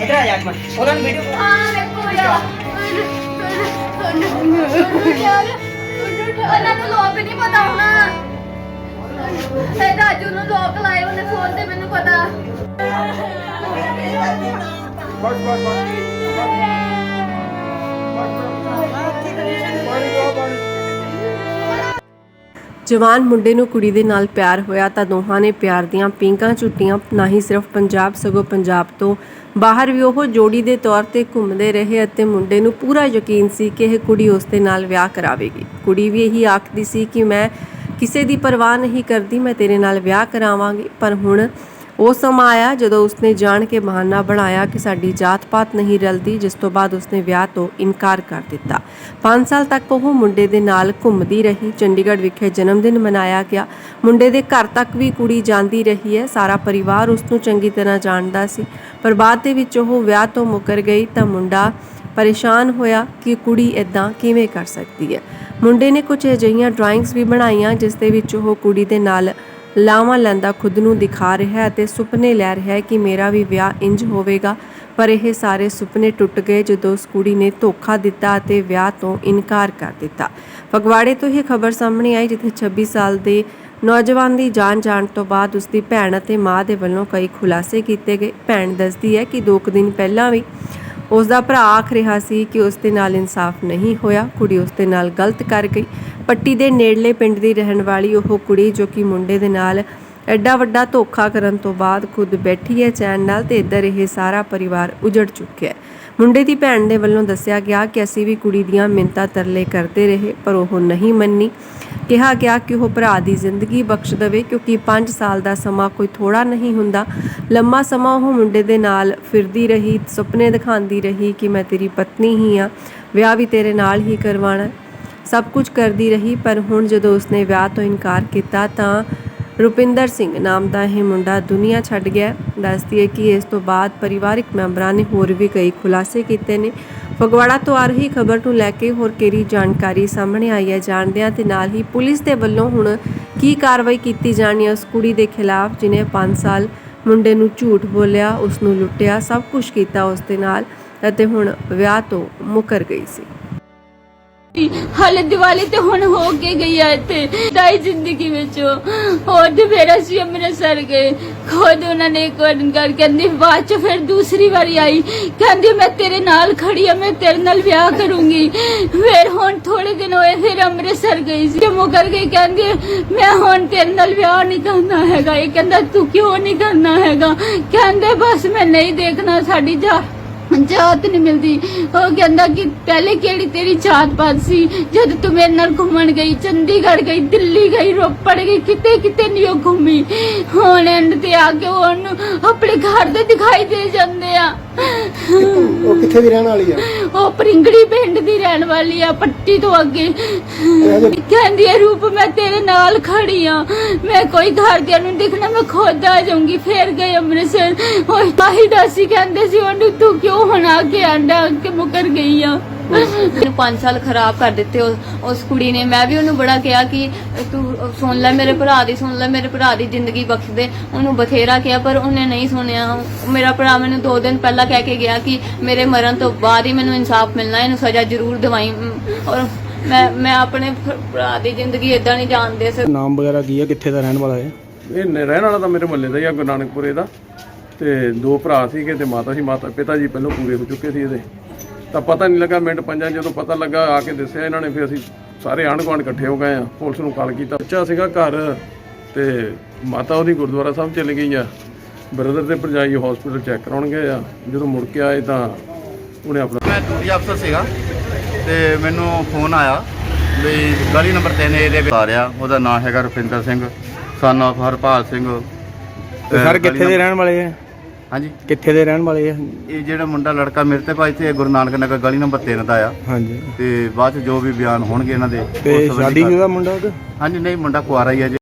ਇੱਧਰ ਆ ਜਾ ਇੱਕ ਮਿੰਟ ਉਹਨਾਂ ਨੂੰ ਵੀਡੀਓ ਹਾਂ ਮੇਰੇ ਕੋਲ ਆ ਯਾਰ। ਉਹਨਾਂ ਨੂੰ ਲੋਕ ਨਹੀਂ ਪਤਾ ਹੋਣਾ। ਇਹ ਰਾਜੂ ਨੂੰ ਲੋਕ ਲਾਏ ਉਹਨੇ ਫੋਨ ਤੇ ਮੈਨੂੰ ਪਤਾ। ਬਸ ਬਸ ਬਸ। ਜਵਾਨ ਮੁੰਡੇ ਨੂੰ ਕੁੜੀ ਦੇ ਨਾਲ ਪਿਆਰ ਹੋਇਆ ਤਾਂ ਦੋਹਾਂ ਨੇ ਪਿਆਰ ਦੀਆਂ ਪਿੰਕਾਂ ਝੁੱਟੀਆਂ, ਨਾ ਹੀ ਸਿਰਫ ਪੰਜਾਬ, ਸਗੋਂ ਪੰਜਾਬ ਤੋਂ ਬਾਹਰ ਵੀ ਉਹ ਜੋੜੀ ਦੇ ਤੌਰ ਤੇ ਘੁੰਮਦੇ ਰਹੇ ਅਤੇ ਮੁੰਡੇ ਨੂੰ ਪੂਰਾ ਯਕੀਨ ਸੀ ਕਿ ਇਹ ਕੁੜੀ ਉਸ ਦੇ ਨਾਲ ਵਿਆਹ ਕਰਾਵੇਗੀ। ਕੁੜੀ ਵੀ ਇਹੀ ਆਖਦੀ ਸੀ ਕਿ ਮੈਂ ਕਿਸੇ ਦੀ ਪਰਵਾਹ ਨਹੀਂ ਕਰਦੀ, ਮੈਂ ਤੇਰੇ ਨਾਲ ਵਿਆਹ ਕਰਾਵਾਂਗੀ, ਪਰ ਹੁਣ ਉਹ ਸਮਾਂ ਆਇਆ ਜਦੋਂ ਉਸਨੇ ਜਾਣ ਕੇ ਬਹਾਨਾ ਬਣਾਇਆ ਕਿ ਸਾਡੀ ਜਾਤ-ਪਾਤ ਨਹੀਂ ਰਲਦੀ, ਜਿਸ ਤੋਂ ਬਾਅਦ ਉਸਨੇ ਵਿਆਹ ਤੋਂ ਇਨਕਾਰ ਕਰ ਦਿੱਤਾ। 5 ਸਾਲ ਤੱਕ ਉਹ ਮੁੰਡੇ ਦੇ ਨਾਲ ਘੁੰਮਦੀ ਰਹੀ। ਚੰਡੀਗੜ੍ਹ ਵਿਖੇ ਜਨਮ ਦਿਨ ਮਨਾਇਆ ਗਿਆ। ਮੁੰਡੇ ਦੇ ਘਰ ਤੱਕ ਵੀ ਕੁੜੀ ਜਾਂਦੀ ਰਹੀ ਹੈ। ਸਾਰਾ ਪਰਿਵਾਰ ਉਸ ਨੂੰ ਚੰਗੀ ਤਰ੍ਹਾਂ ਜਾਣਦਾ ਸੀ। ਪਰ ਬਾਅਦ ਦੇ ਵਿੱਚ ਉਹ ਵਿਆਹ ਤੋਂ ਮੁਕਰ ਗਈ ਤਾਂ ਮੁੰਡਾ ਪਰੇਸ਼ਾਨ ਹੋਇਆ ਕਿ ਕੁੜੀ ਇਦਾਂ ਕਿਵੇਂ ਕਰ ਸਕਦੀ ਹੈ। ਮੁੰਡੇ ਨੇ ਕੁਝ ਅਜਿਹੀਆਂ ਡਰਾਇੰਗਸ ਵੀ ਬਣਾਈਆਂ, ਜਿਸ ਦੇ ਵਿੱਚ ਉਹ ਕੁੜੀ ਦੇ ਨਾਲ ਲਾਵਾਂ ਲੈਂਦਾ ਖੁਦ ਨੂੰ ਦਿਖਾ ਰਿਹਾ ਹੈ ਅਤੇ ਸੁਪਨੇ ਲੈ ਰਿਹਾ ਹੈ ਕਿ ਮੇਰਾ ਵੀ ਵਿਆਹ ਇੰਜ ਹੋਵੇਗਾ। ਪਰ ਇਹ ਸਾਰੇ ਸੁਪਨੇ ਟੁੱਟ ਗਏ ਜਦੋਂ ਉਸ ਕੁੜੀ ਨੇ ਧੋਖਾ ਦਿੱਤਾ ਅਤੇ ਵਿਆਹ ਤੋਂ ਇਨਕਾਰ ਕਰ ਦਿੱਤਾ। ਫਗਵਾੜੇ ਤੋਂ ਇਹ ਖਬਰ ਸਾਹਮਣੇ ਆਈ ਜਿੱਥੇ 26 ਸਾਲ ਦੇ ਨੌਜਵਾਨ ਦੀ ਜਾਨ ਜਾਣ ਤੋਂ ਬਾਅਦ ਉਸ ਦੀ ਭੈਣ ਅਤੇ ਮਾਂ ਦੇ ਵੱਲੋਂ ਕਈ ਖੁਲਾਸੇ ਕੀਤੇ ਗਏ। ਭੈਣ ਦੱਸਦੀ ਹੈ ਕਿ 2 ਦਿਨ ਪਹਿਲਾਂ ਵੀ ਉਸ ਦਾ ਭਰਾ ਆਖ ਰਿਹਾ ਸੀ ਕਿ ਉਸ ਦੇ ਨਾਲ ਇਨਸਾਫ ਨਹੀਂ ਹੋਇਆ। ਕੁੜੀ ਉਸ ਦੇ ਨਾਲ ਗਲਤ ਕਰ ਗਈ। ਪੱਟੀ ਦੇ ਨੇੜਲੇ ਪਿੰਡ ਦੀ ਰਹਿਣ ਵਾਲੀ ਉਹ ਕੁੜੀ ਜੋ ਕਿ ਮੁੰਡੇ ਦੇ ਨਾਲ ਐਡਾ ਵੱਡਾ ਧੋਖਾ ਕਰਨ ਤੋਂ ਬਾਅਦ ਖੁਦ ਬੈਠੀ ਹੈ। ਚੈਨ ਨਾਲ ਤੇ ਇੱਧਰ ਇਹ ਸਾਰਾ ਪਰਿਵਾਰ ਉਜੜ ਚੁੱਕਿਆ ਹੈ। ਮੁੰਡੇ ਦੀ ਭੈਣ ਦੇ ਵੱਲੋਂ ਦੱਸਿਆ ਗਿਆ ਕਿ ਅਸੀਂ ਵੀ ਕੁੜੀ ਦੀਆਂ ਮਿੰਤਾ ਤਰਲੇ ਕਰਦੇ ਰਹੇ, ਪਰ ਉਹ ਨਹੀਂ ਮੰਨੀ। ਕਿਹਾ ਗਿਆ ਕਿ ਉਹ ਭਰਾ ਦੀ ਜ਼ਿੰਦਗੀ ਬਖਸ਼ ਦੇਵੇ, ਕਿਉਂਕਿ 5 ਸਾਲ ਦਾ ਸਮਾਂ ਕੋਈ ਥੋੜਾ ਨਹੀਂ ਹੁੰਦਾ। ਲੰਮਾ ਸਮਾਂ ਉਹ ਮੁੰਡੇ ਦੇ ਨਾਲ ਫਿਰਦੀ ਰਹੀ, ਸੁਪਨੇ ਦਿਖਾਉਂਦੀ ਰਹੀ ਕਿ ਮੈਂ ਤੇਰੀ ਪਤਨੀ ਹੀ ਆ, ਵਿਆਹ ਵੀ ਤੇਰੇ ਨਾਲ ਹੀ ਕਰਵਾਉਣਾ। ਸਭ ਕੁਝ ਕਰਦੀ ਰਹੀ, ਪਰ ਹੁਣ ਜਦੋਂ ਉਸਨੇ ਵਿਆਹ ਤੋਂ ਇਨਕਾਰ ਕੀਤਾ ਤਾਂ ਰੁਪਿੰਦਰ ਸਿੰਘ ਨਾਮ ਦਾ ਇਹ ਮੁੰਡਾ ਦੁਨੀਆ ਛੱਡ ਗਿਆ ਦੱਸਦੀ ਹੈ ਕਿ ਇਸ ਤੋਂ ਬਾਅਦ ਪਰਿਵਾਰਿਕ ਮੈਂਬਰਾਂ ਨੇ ਹੋਰ ਵੀ ਕਈ ਖੁਲਾਸੇ ਕੀਤੇ ਨੇ। ਫਗਵਾੜਾ ਤੋਂ ਆ ਰਹੀ ਖਬਰ ਨੂੰ ਲੈ ਕੇ ਹੋਰ ਕਿਹੜੀ ਜਾਣਕਾਰੀ ਸਾਹਮਣੇ ਆਈ ਹੈ ਜਾਣਦਿਆਂ ਹਾਂ ਤੇ ਨਾਲ ਹੀ ਪੁਲਿਸ ਦੇ ਵੱਲੋਂ ਹੁਣ ਕੀ ਕਾਰਵਾਈ ਕੀਤੀ ਜਾਣੀ ਹੈ ਉਸ ਕੁੜੀ ਦੇ ਖਿਲਾਫ ਜਿਨੇ 5 ਸਾਲ ਮੁੰਡੇ ਨੂੰ ਝੂਠ ਬੋਲਿਆ ਉਸ ਨੂੰ ਲੁੱਟਿਆ, ਸਭ ਕੁਝ ਕੀਤਾ ਉਸ ਦੇ ਨਾਲ ਅਤੇ ਹੁਣ ਵਿਆਹ ਤੋਂ ਮੁਕਰ ਗਈ ਸੀ। ਹਾਲੇ ਦੀਵਾਲੀ ਤੇ ਹੁਣ ਹੋ ਕੇ ਗਈ ਆ ਇੱਥੇ। ਦਾਈ ਜ਼ਿੰਦਗੀ ਵਿੱਚ। ਹੋਰ ਤੇ ਮੇਰਾ ਸੀ ਅੰਮ੍ਰਿਤਸਰ ਗਏ। ਖੁਦ ਉਹਨਾਂ ਨੇ ਇੱਕ ਵਾਰ ਕਰ ਕਹਿੰਦੀ, ਬਾਅਦ ਚ ਫਿਰ ਦੂਸਰੀ ਵਾਰੀ ਆਈ। ਕਹਿੰਦੀ, ਮੈਂ ਤੇਰੇ ਨਾਲ ਖੜੀ ਆ, ਮੈਂ ਤੇਰੇ ਨਾਲ ਵਿਆਹ ਕਰੂੰਗੀ। ਫਿਰ ਹੁਣ ਥੋੜੇ ਦਿਨ ਹੋਏ, ਫਿਰ ਅੰਮ੍ਰਿਤਸਰ ਗਈ ਸੀ। ਤੇ ਮੁਕਰ ਗਈ, ਕਹਿੰਦੀ, ਮੈਂ ਹੁਣ ਤੇਰੇ ਨਾਲ ਵਿਆਹ ਨਹੀਂ ਕਰਨਾ ਹੈਗਾ। ਇਹ ਕਹਿੰਦਾ, ਤੂੰ ਕਿਉਂ ਨਹੀਂ ਕਰਨਾ ਹੈਗਾ? ਕਹਿੰਦੇ, ਬਸ ਮੈਂ ਨਹੀਂ ਦੇਖਣਾ ਸਾਡੀ ਜਾ ਜਾਤ ਨਹੀਂ ਮਿਲਦੀ। ਉਹ ਕਹਿੰਦਾ ਕਿ ਪਹਿਲੇ ਕਿਹੜੀ ਤੇਰੀ ਜਾਤ ਪਾਤ ਸੀ? ਜਦ ਤੂੰ ਮੇਰੇ ਨਾਲ ਘੁੰਮਣ ਗਈ, ਚੰਡੀਗੜ੍ਹ ਗਈ, ਦਿੱਲੀ ਗਈ, ਰੋਪੜ ਗਈ, ਕਿਤੇ ਕਿਤੇ ਨਹੀਂ ਉਹ ਘੁੰਮੀ। ਹੁਣ ਐਂਡ ਤੇ ਆ ਕੇ ਉਹਨੂੰ ਆਪਣੇ ਘਰ ਦੇ ਦਿਖਾਈ ਦੇ ਜਾਂਦੇ ਆ। ਉਹ ਕਿੱਥੇ ਦੀ ਰਹਿਣ ਵਾਲੀ ਆ? ਉਹ ਪਰਿੰਗੜੀ ਪਿੰਡ ਦੀ ਰਹਿਣ ਵਾਲੀ ਆ ਪੱਟੀ ਤੋਂ ਅੱਗੇ। ਕਹਿੰਦੀ ਹੈ ਰੂਪ ਮੈਂ ਤੇਰੇ ਨਾਲ ਖੜੀ ਆ। ਮੈਂ ਕੋਈ ਘਰਦਿਆਂ ਨੂੰ ਦੇਖਣਾ ਮੈਂ ਖੁਦ ਆ ਜਾਊਂਗੀ ਫੇਰ ਗਏ ਅੰਮ੍ਰਿਤਸਰ। ਉਹ ਤਾਹੀ ਡਾਸੀ ਕਹਿੰਦੇ ਸੀ ਉਹਨੂੰ ਤੂੰ ਕਿਉਂ ਹੁਣ ਆ ਕੇ ਆਂਡਾ ਕੇ ਮੁਕਰ ਗਈ ਆ? ਮੈਨੂੰ 5 ਸਾਲ ਖਰਾਬ ਕਰ ਦਿੱਤੇ ਉਸ- ਕੁੜੀ ਨੇ। ਮੈਂ ਵੀ ਉਹਨੂੰ ਬੜਾ ਕਿਹਾ ਕਿ ਤੂੰ ਸੁਣ ਲੈ ਮੇਰੇ ਭਰਾ ਦੀ ਸੁਣ ਲੈ ਮੇਰੇ ਭਰਾ ਦੀ ਜ਼ਿੰਦਗੀ ਬਖਸ਼ ਦੇ ਉਹਨੂੰ ਬਥੇਰਾ ਕਿਹਾ ਪਰ ਉਹਨੇ ਨਹੀਂ ਸੁਣਿਆ। ਮੇਰਾ ਭਰਾ ਮੈਨੂੰ 2 ਦਿਨ ਪਹਿਲਾਂ ਕਹਿ ਕੇ ਗਿਆ ਕਿ ਮੇਰੇ ਮਰਨ ਤੋਂ ਬਾਅਦ ਹੀ ਮੈਨੂੰ ਇਨਸਾਫ ਮਿਲਣਾ ਇਹਨੂੰ ਸਜ਼ਾ ਜ਼ਰੂਰ ਦਿਵਾਈ। ਔਰ ਮੈਂ ਮੈਂ ਆਪਣੇ ਭਰਾ ਦੀ ਜ਼ਿੰਦਗੀ ਇਦਾਂ ਨਹੀਂ ਜਾਣ ਦੇ ਸਕਦੀ ਨਾਮ ਵਗੈਰਾ ਕੀ ਹੈ? ਕਿੱਥੇ ਦਾ ਰਹਿਣ ਵਾਲਾ ਹੈ? ਇਹ ਰਹਿਣ ਵਾਲਾ ਤਾਂ ਮੇਰੇ ਮੁਹੱਲੇ ਦਾ ਹੀ ਆ ਗੁਰੂ ਨਾਨਕਪੁਰੇ ਦਾ। ਤੇ ਦੋ ਭਰਾ ਸੀਗੇ ਤੇ ਮਾਤਾ ਸੀ ਮਾਤਾ ਪਿਤਾ ਜੀ ਪਹਿਲਾਂ ਪੂਰੇ ਹੋ ਚੁੱਕੇ ਸੀ ਇਹਦੇ। ਤਾਂ ਪਤਾ ਨਹੀਂ ਲੱਗਾ ਮਿੰਟ ਪੰਜਾਂ ਜਦੋਂ ਪਤਾ ਲੱਗਾ ਆ ਕੇ ਦੱਸਿਆ ਇਹਨਾਂ ਨੇ ਫਿਰ ਅਸੀਂ ਸਾਰੇ ਆਂਢ ਗੁਆਂਢ ਇਕੱਠੇ ਹੋ ਗਏ ਆ ਪੁਲਿਸ ਨੂੰ ਕਾਲ ਕੀਤਾ। ਬੱਚਾ ਸੀਗਾ ਘਰ ਤੇ ਮਾਤਾ ਉਹਦੀ ਗੁਰਦੁਆਰਾ ਸਾਹਿਬ ਚਲੇ ਗਈ ਆ। ਬ੍ਰਦਰ ਤੇ ਭਰਜਾਈ ਹਸਪੀਟਲ ਚੈੱਕ ਕਰਾਉਣ ਗਏ ਆ। ਜਦੋਂ ਮੁੜ ਕੇ ਆਏ ਤਾਂ ਉਹਨੇ ਆਪਣਾ ਮੈਂ ਡਿਊਟੀ ਅਫਸਰ ਸੀਗਾ ਤੇ ਮੈਨੂੰ ਫੋਨ ਆਇਆ ਵੀ ਗਲੀ ਨੰਬਰ 3 ਏਰੀਆ ਵਿੱਚ ਆ ਰਿਹਾ। ਉਹਦਾ ਨਾਮ ਹੈਗਾ ਰੁਪਿੰਦਰ ਸਿੰਘ son of ਹਰਪਾਲ ਸਿੰਘ। ਤੇ ਸਰ ਕਿੱਥੇ ਦੇ ਰਹਿਣ ਵਾਲੇ ਹੈ ਹਾਂਜੀ। ਕਿੱਥੇ ਦੇ ਰਹਿਣ ਵਾਲੇ ਹੈ ਇਹ ਜਿਹੜਾ ਮੁੰਡਾ ਲੜਕਾ ਮੇਰੇ ਤੇ ਭਾਈ ਤੇ ਗੁਰੂ ਨਾਨਕ ਨਗਰ ਗਲੀ ਨੰਬਰ 3 ਦਾ ਆ। ਹਾਂਜੀ। ਤੇ ਬਾਅਦ ਚ ਜੋ ਵੀ ਬਿਆਨ ਹੋਣਗੇ ਇਹਨਾਂ ਦੇ ਤੇ ਉਸ ਸੰਬੰਧੀ ਸ਼ਾਦੀ ਕਰ- ਕਿਹਦਾ ਮੁੰਡਾ ਉਹਦਾ? ਹਾਂਜੀ ਨਹੀਂ ਮੁੰਡਾ ਕੁਆਰਾ ਹੀ ਹੈ ਜੀ।